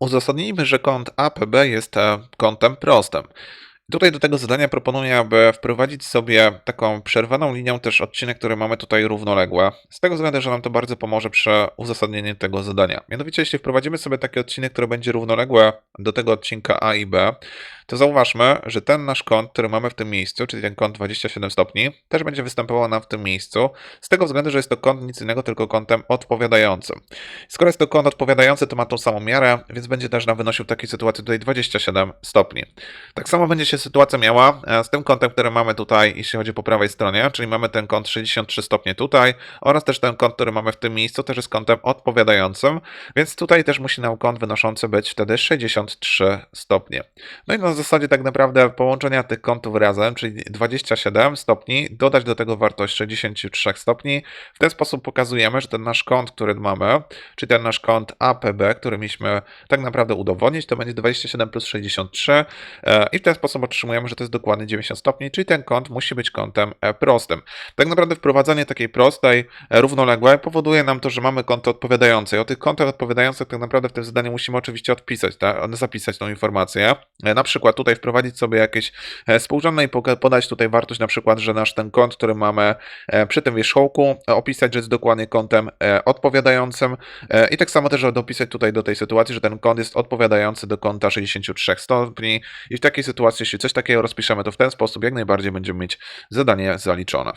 Uzasadnijmy, że kąt APB jest e, kątem prostym. Tutaj do tego zadania proponuję, aby wprowadzić sobie taką przerwaną linią też odcinek, który mamy tutaj równoległe. Z tego względu, że nam to bardzo pomoże przy uzasadnieniu tego zadania. Mianowicie, jeśli wprowadzimy sobie taki odcinek, który będzie równoległy do tego odcinka A i B, to zauważmy, że ten nasz kąt, który mamy w tym miejscu, czyli ten kąt 27 stopni, też będzie występował nam w tym miejscu, z tego względu, że jest to kąt nic innego, tylko kątem odpowiadającym. Skoro jest to kąt odpowiadający, to ma tą samą miarę, więc będzie też nam wynosił w takiej sytuacji tutaj 27 stopni. Tak samo będzie się sytuacja miała e, z tym kątem, który mamy tutaj, jeśli chodzi po prawej stronie, czyli mamy ten kąt 63 stopnie tutaj oraz też ten kąt, który mamy w tym miejscu, też jest kątem odpowiadającym, więc tutaj też musi nam kąt wynoszący być wtedy 63 stopnie. No i na zasadzie tak naprawdę połączenia tych kątów razem, czyli 27 stopni, dodać do tego wartość 63 stopni. W ten sposób pokazujemy, że ten nasz kąt, który mamy, czyli ten nasz kąt APB, który mieliśmy tak naprawdę udowodnić, to będzie 27 plus 63 e, i w ten sposób otrzymujemy, że to jest dokładnie 90 stopni, czyli ten kąt musi być kątem e, prostym. Tak naprawdę wprowadzanie takiej prostej, e, równoległej powoduje nam to, że mamy kąty odpowiadające. I o tych kątach odpowiadających tak naprawdę w tym zadaniu musimy oczywiście odpisać, tak? zapisać tą informację. Na przykład tutaj wprowadzić sobie jakieś e, współrzędne i podać tutaj wartość, na przykład, że nasz ten kąt, który mamy e, przy tym wierzchołku, e, opisać, że jest dokładnie kątem odpowiadającym i tak samo też dopisać tutaj do tej sytuacji, że ten kąt jest odpowiadający do kąta 63 stopni i w takiej sytuacji, jeśli coś takiego rozpiszemy, to w ten sposób jak najbardziej będziemy mieć zadanie zaliczone.